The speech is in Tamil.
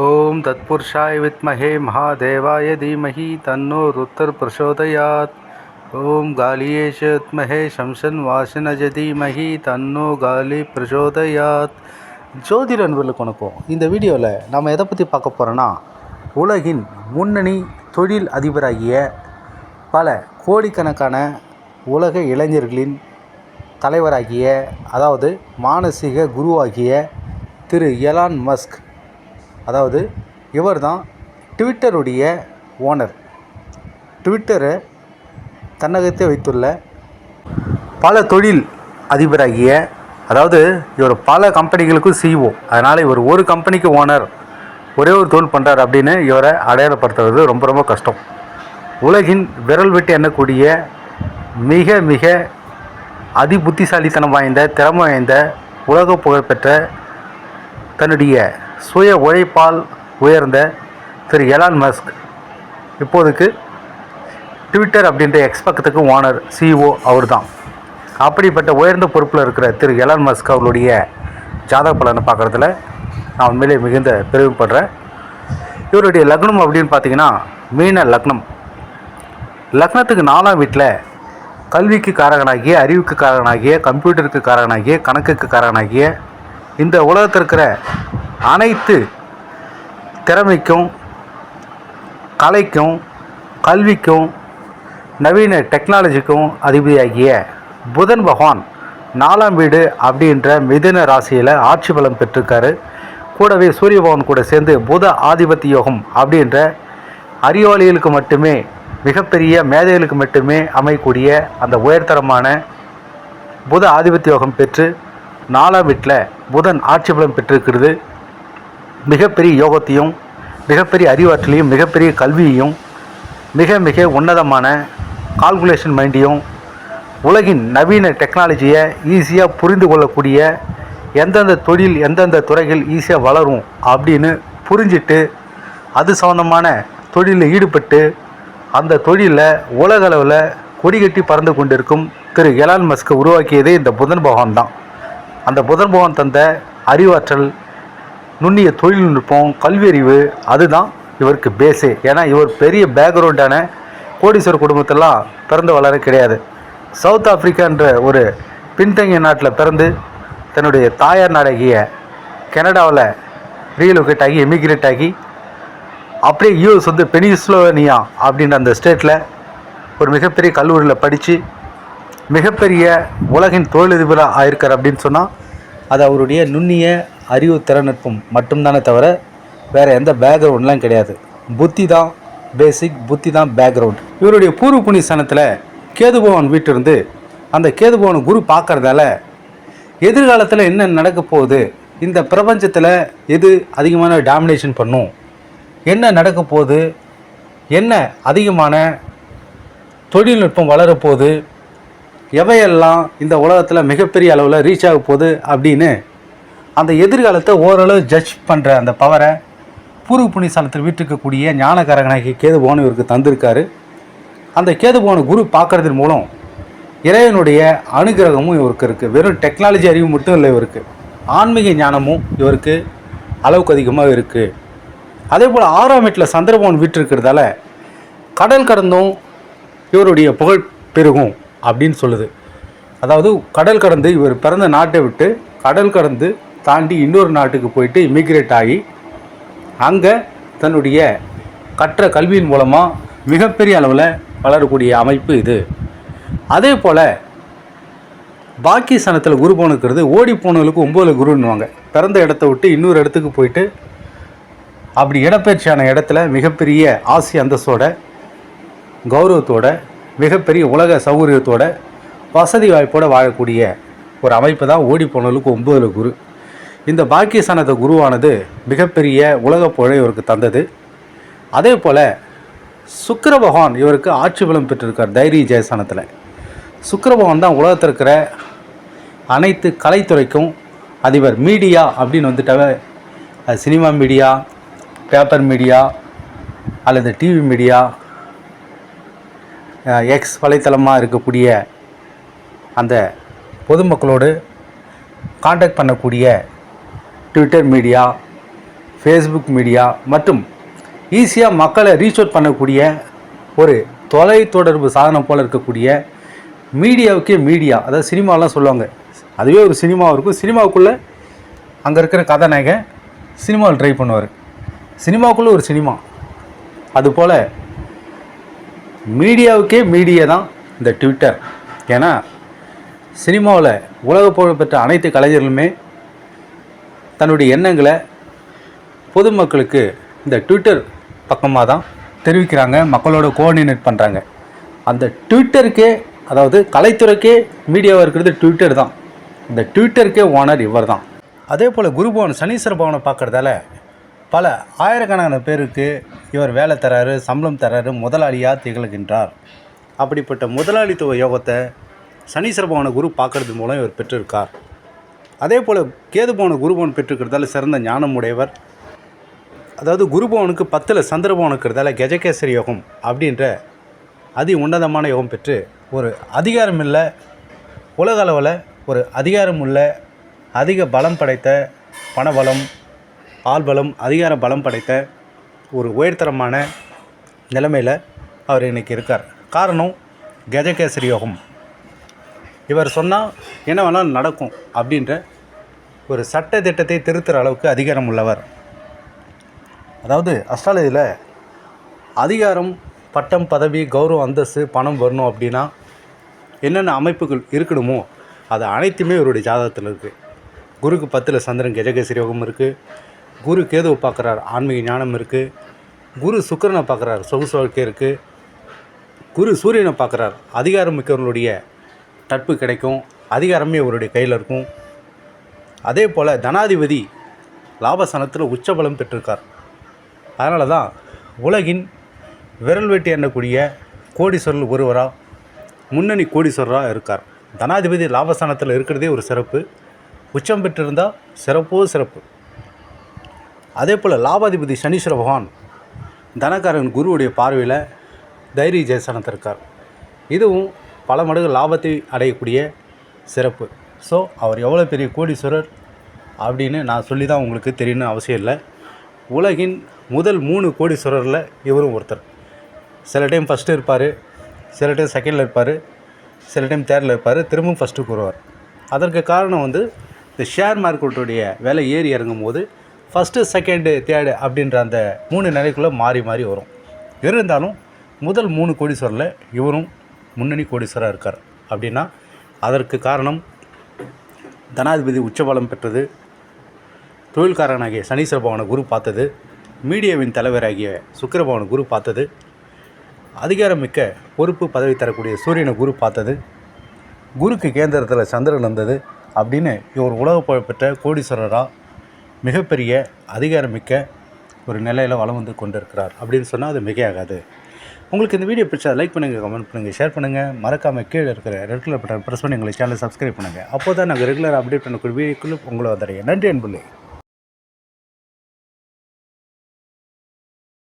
ஓம் தத்புருஷாய் வித்மஹே மகாதேவாய தீமஹி தன்னோ ருத்தர் பிரசோதயாத். ஓம் காலியேஷ வித்மஹே சம்சன் வாசனஜ தீமஹி தன்னோ காலி பிரசோதயாத். ஜோதிட நண்பர்களுக்கு வணக்கம். இந்த வீடியோவில் நம்ம எதை பற்றி பார்க்க போகிறோன்னா உலகின் முன்னணி தொழில் அதிபராகிய பல கோடிக்கணக்கான உலக இளைஞர்களின் தலைவராகிய அதாவது மானசீக குருவாகிய திரு எலான் மஸ்க் அதாவது இவர் தான் ட்விட்டருடைய ஓனர் ட்விட்டரை தன்னகத்தே வைத்துள்ள பல தொழில் அதிபராகிய அதாவது இவர் பல கம்பெனிகளுக்கும் சிஓ அதனால் இவர் ஒரு கம்பெனிக்கு ஓனர் ஒரே ஒரு தொழில் பண்ணுறார் அப்படின்னு இவரை அடையாளப்படுத்துறது ரொம்ப ரொம்ப கஷ்டம். உலகின் விரல் விட்டு எண்ணக்கூடிய மிக மிக அதி புத்திசாலித்தனம் வாய்ந்த திறமை வாய்ந்த உலக புகழ்பெற்ற தன்னுடைய சுய உழைப்பால் உயர்ந்த திரு எலான் மஸ்க். இப்போதைக்கு ட்விட்டர் அப்படின்ற எக்ஸ்பக்கத்துக்கு ஓனர் சிஇஓ அவர் தான் அப்படிப்பட்ட உயர்ந்த பொறுப்பில் இருக்கிற திரு எலான் மஸ்க் அவர்களுடைய ஜாதக பலனை பார்க்குறதுல நான் உண்மையிலே மிகுந்த பெருமைப்படுறேன். இவருடைய லக்னம் அப்படின்னு பார்த்தீங்கன்னா மீன லக்னம். லக்னத்துக்கு நாலாம் வீட்டில் கல்விக்கு காரகனாகிய அறிவுக்கு காரகனாகிய கம்ப்யூட்டருக்கு காரகனாகிய கணக்குக்கு காரகனாகிய இந்த உலகத்தில் இருக்கிற அனைத்து திறமைக்கும் கலைக்கும் கல்விக்கும் நவீன டெக்னாலஜிக்கும் அதிபதியாகிய புதன் பகவான் நாலாம் வீடு அப்படின்ற மிதுன ராசியில் ஆட்சி பலம் பெற்றிருக்காரு. கூடவே சூரிய பகவான் கூட சேர்ந்து புத ஆதிபத்திய யோகம் அப்படின்ற அறிவாளிகளுக்கு மட்டுமே மிகப்பெரிய மேதைகளுக்கு மட்டுமே அமையக்கூடிய அந்த உயர்தரமான புத ஆதிபத்திய யோகம் பெற்று நாலாம் வீட்டில் புதன் ஆட்சி பலம் பெற்றிருக்கிறது. மிகப்பெரிய யோகத்தையும் மிகப்பெரிய அறிவாற்றலையும் மிகப்பெரிய கல்வியையும் மிக மிக உன்னதமான கால்குலேஷன் மைண்டையும் உலகின் நவீன டெக்னாலஜியை ஈஸியாக புரிந்து கொள்ளக்கூடிய எந்தெந்த தொழில் எந்தெந்த துறைகள் ஈஸியாக வளரும் அப்படின்னு புரிஞ்சிட்டு அது சம்மந்தமான தொழிலில் ஈடுபட்டு அந்த தொழிலில் உலக அளவில் கொடிகட்டி பறந்து கொண்டிருக்கும் திரு எலான் மஸ்கை உருவாக்கியதே இந்த புதன் பகவான் தான். அந்த புதன் பகவான் தந்த அறிவாற்றல் நுண்ணிய தொழில்நுட்பம் கல்வியறிவு அதுதான் இவருக்கு பேஸே ஏன்னா இவர் பெரிய பேக்ரவுண்டான கோடீஸ்வர குடும்பத்தெல்லாம் பிறந்து வளர கிடையாது. சவுத் ஆப்பிரிக்கான்ற ஒரு பின்தங்கிய நாட்டில் பிறந்து தன்னுடைய தாயார் நாடாகிய கனடாவில் ரீலொகேட் ஆகி எமிக்ரேட் ஆகி அப்படியே யூஎஸ் வந்து பெனிஸ்லோனியா அப்படின்ற அந்த ஸ்டேட்டில் ஒரு மிகப்பெரிய கல்லூரியில் படித்து மிகப்பெரிய உலகின் தொழிலதிபராக ஆயிருக்கார் அப்படின்னு சொன்னால் அது அவருடைய நுண்ணிய அறிவு திறநுட்பம் மட்டும்தானே தவிர வேறு எந்த பேக்ரவுண்ட்லாம் கிடையாது. புத்தி தான் பேசிக் புத்தி தான் பேக்ரவுண்ட் இவருடைய பூர்வ புண்ணிய கேதுபவன் வீட்டிலிருந்து அந்த கேதுபவன் குரு பார்க்கறதால எதிர்காலத்தில் என்ன நடக்க போகுது இந்த பிரபஞ்சத்தில் எது அதிகமான டாமினேஷன் பண்ணும் என்ன நடக்க போகுது என்ன அதிகமான தொழில்நுட்பம் வளரப்போகுது எவையெல்லாம் இந்த உலகத்தில் மிகப்பெரிய அளவில் ரீச் ஆக போகுது அப்படின்னு அந்த எதிர்காலத்தை ஓரளவு ஜட்ஜ் பண்ணுற அந்த பவரை பூர்வ புண்ணியஸ்தானத்தில் வீட்டிருக்கக்கூடிய ஞானகாரகனாகி கேதுபவன் இவருக்கு தந்திருக்காரு. அந்த கேதுபவனை குரு பார்க்குறதன் மூலம் இறைவனுடைய அனுகிரகமும் இவருக்கு இருக்குது வெறும் டெக்னாலஜி அறிவு மட்டும் இல்லை இவருக்கு. ஆன்மீக ஞானமும் இவருக்கு அளவுக்கு அதிகமாக இருக்குது அதே போல் ஆறாம் வீட்டில் சந்திரபவன் வீட்டிருக்கிறதால கடல் கடந்தும் இவருடைய புகழ் பெருகும். அப்படின்னு சொல்லுது. அதாவது கடல் கடந்து இவர் பிறந்த நாட்டை விட்டு கடல் கடந்து தாண்டி இன்னொரு நாட்டுக்கு போயிட்டு இமிக்ரேட் ஆகி அங்கே தன்னுடைய கற்ற கல்வியின் மூலமாக மிகப்பெரிய அளவில் வளரக்கூடிய அமைப்பு இது. அதே போல் பாக்கி சனத்தில் குரு போனுக்கிறது ஓடி போனவங்களுக்கு ஒம்பது குருன்னுவாங்க. பிறந்த இடத்த விட்டு இன்னொரு இடத்துக்கு போயிட்டு அப்படி இடப்பெயர்ச்சியான இடத்துல மிகப்பெரிய ஆசி அந்தஸ்தோட கௌரவத்தோட மிகப்பெரிய உலக சௌகரியத்தோட வசதி வாய்ப்போடு வாழக்கூடிய ஒரு அமைப்பு தான் ஓடிப்போனலுக்கு ஒம்பதில் குரு. இந்த பாக்கியஸ்தானத்தை குருவானது மிகப்பெரிய உலக புழை இவருக்கு தந்தது. அதே போல் சுக்கர பகவான் இவருக்கு ஆட்சி பலம் பெற்றிருக்கார் தைரிய ஜெயஸ்தானத்தில். சுக்கர பகவான் தான் உலகத்தில் இருக்கிற அனைத்து கலைத்துறைக்கும் அதிபர் மீடியா அப்படின்னு வந்துட்டாவே சினிமா மீடியா பேப்பர் மீடியா அல்லது டிவி மீடியா எக்ஸ் வலைத்தளமாக இருக்கக்கூடிய அந்த பொதுமக்களோடு காண்டாக்ட் பண்ணக்கூடிய ட்விட்டர் மீடியா ஃபேஸ்புக் மீடியா மற்றும் ஈஸியாக மக்களை ரீச் அவுட் பண்ணக்கூடிய ஒரு தொலைத்தொடர்பு சாதனம் போல் இருக்கக்கூடிய மீடியாவுக்கே மீடியா அதாவது சினிமாலாம் சொல்லுவாங்க. அதுவே ஒரு சினிமாவும் இருக்கும். சினிமாவுக்குள்ளே அங்கே இருக்கிற கதாநாயகன் சினிமாவில் ட்ரை பண்ணுவார். சினிமாவுக்குள்ளே ஒரு சினிமா. அதுபோல் மீடியாவுக்கே மீடியா தான் இந்த ட்விட்டர். ஏன்னா சினிமாவில் உலக புகழ்பெற்ற அனைத்து கலைஞர்களுமே தன்னுடைய எண்ணங்களை பொதுமக்களுக்கு இந்த ட்விட்டர் பக்கமாக தான் தெரிவிக்கிறாங்க மக்களோட கோஆர்டினேட் பண்ணுறாங்க அந்த ட்விட்டருக்கே அதாவது கலைத்துறைக்கே மீடியாவாக இருக்கிறது ட்விட்டர் தான். இந்த ட்விட்டருக்கே ஓனர் இவர் தான் அதே போல் குருபவன் சனீஸ்வர பவனை பார்க்குறதால பல ஆயிரக்கணக்கான பேருக்கு இவர் வேலை தராரு சம்பளம் தராரு முதலாளியாக திகழ்கின்றார். அப்படிப்பட்ட முதலாளித்துவ யோகத்தை சனீஸ்வர பவன குரு பார்க்கறது மூலம் இவர் பெற்றிருக்கார். அதே போல் கேது பவனை குருபவன் பெற்றிருக்கிறதால சிறந்த ஞானம் உடையவர் அதாவது குருபவனுக்கு பத்தில் சந்திரபவன் இருக்கிறதால கஜகேசரி யோகம் அப்படின்ற அதி உன்னதமான யோகம் பெற்று ஒரு அதிகாரம் இல்லை உலக அளவில் ஒரு அதிகாரம் உள்ள அதிக பலம் படைத்த பணபலம் ஆள்பலம் அதிகார பலம் படைத்த ஒரு உயர்தரமான நிலைமையில் அவர் இன்றைக்கி இருக்கார். காரணம் கஜகேசரி யோகம் இவர் சொன்னால் என்ன வேணாலும் நடக்கும் அப்படின்ற ஒரு சட்ட திட்டத்தை திருத்துற அளவுக்கு அதிகாரம் உள்ளவர். அதாவது அஸ்ட்ராலஜியில் அதிகாரம் பட்டம் பதவி கௌரவம் அந்தஸ்து பணம் வரணும் அப்படின்னா என்னென்ன அமைப்புகள் இருக்கணுமோ அது அனைத்துமே இவருடைய ஜாதகத்தில் இருக்குது குருக்கு பத்தில் சந்திரன் கஜகேசரி யோகம் இருக்குது குரு கேதுவை பார்க்குறார். ஆன்மீக ஞானம் இருக்குது குரு சுக்கிரனை பார்க்குறார். சொகுசு வாழ்க்கை இருக்குது குரு சூரியனை பார்க்குறார். அதிகாரம் மிக்கவர்களுடைய தட்பு கிடைக்கும். அதிகாரமே அவருடைய கையில் இருக்கும். அதே போல் தனாதிபதி லாபசனத்தில் உச்சபலம் பெற்றிருக்கார். அதனால தான் உலகின் விரல் வெட்டி எண்ணக்கூடிய கோடீஸ்வரர் ஒருவராக முன்னணி கோடீஸ்வரராக இருக்கார். தனாதிபதி லாபஸ்தானத்தில் இருக்கிறதே ஒரு சிறப்பு. உச்சம் பெற்றிருந்தால் சிறப்போ சிறப்பு. அதே போல் லாபாதிபதி சனீஸ்வர பகவான் தனக்காரன் குருவுடைய பார்வையில் தைரிய ஜெயசனத்தில் இருக்கார். இதுவும் பல மடங்கு லாபத்தை அடையக்கூடிய சிறப்பு. ஸோ அவர் எவ்வளோ பெரிய கோடீஸ்வரர் அப்படின்னு நான் சொல்லி தான் உங்களுக்கு தெரியணும்னு அவசியம் இல்லை. உலகின் முதல் மூணு கோடீஸ்வரரில் இவரும் ஒருத்தர். சில டைம் ஃபஸ்ட்டு இருப்பார் சில டைம் செகண்டில் இருப்பார் சில டைம் தேர்டில் இருப்பார் திரும்பவும் ஃபஸ்ட்டு வருவார். அதற்கு காரணம் வந்து இந்த ஷேர் மார்க்கெட்டுடைய விலை ஏறி இறங்கும் போது ஃபஸ்ட்டு செகண்டு தேர்டு அப்படின்ற அந்த மூணு நிலைக்குள்ளே மாறி மாறி வரும். இருந்தாலும் முதல் மூணு கோடீஸ்வரில் இவரும் முன்னணி கோடீஸ்வராக இருக்கார். அப்படின்னா அதற்கு காரணம் தனாதிபதி உச்சபலம் பெற்றது தொழில்காரனாகிய சனீஸ்வர பவனை குரு பார்த்தது மீடியாவின் தலைவராகிய சுக்கிரபவனை குரு பார்த்தது அதிகாரமிக்க பொறுப்பு பதவி தரக்கூடிய சூரியனை குரு பார்த்தது குருக்கு கேந்திரத்தில் சந்திரன் வந்தது அப்படின்னு இவர் உலக புகழ்பெற்ற கோடீஸ்வரராக மிகப்பெரிய அதிகாரமிக்க ஒரு நிலையில் வளம் வந்து கொண்டிருக்கிறார். அப்படின்னு சொன்னால் அது மிகையாகாது. உங்களுக்கு இந்த வீடியோ பிடிச்சா லைக் பண்ணுங்கள் கமெண்ட் பண்ணுங்கள் ஷேர் பண்ணுங்கள் மறக்காமல் கீழே இருக்கிற ரெகுலர் பட்டன் ப்ரெஸ் பண்ணி எங்களை சேனலை சப்ஸ்கிரைப் பண்ணுங்கள் அப்போ தான் நாங்கள் ரெகுலர் அப்டேட் பண்ணக்கூடிய வீடியோக்குள்ளே உங்களை வந்தடைய நன்றி அன்புள்ளே.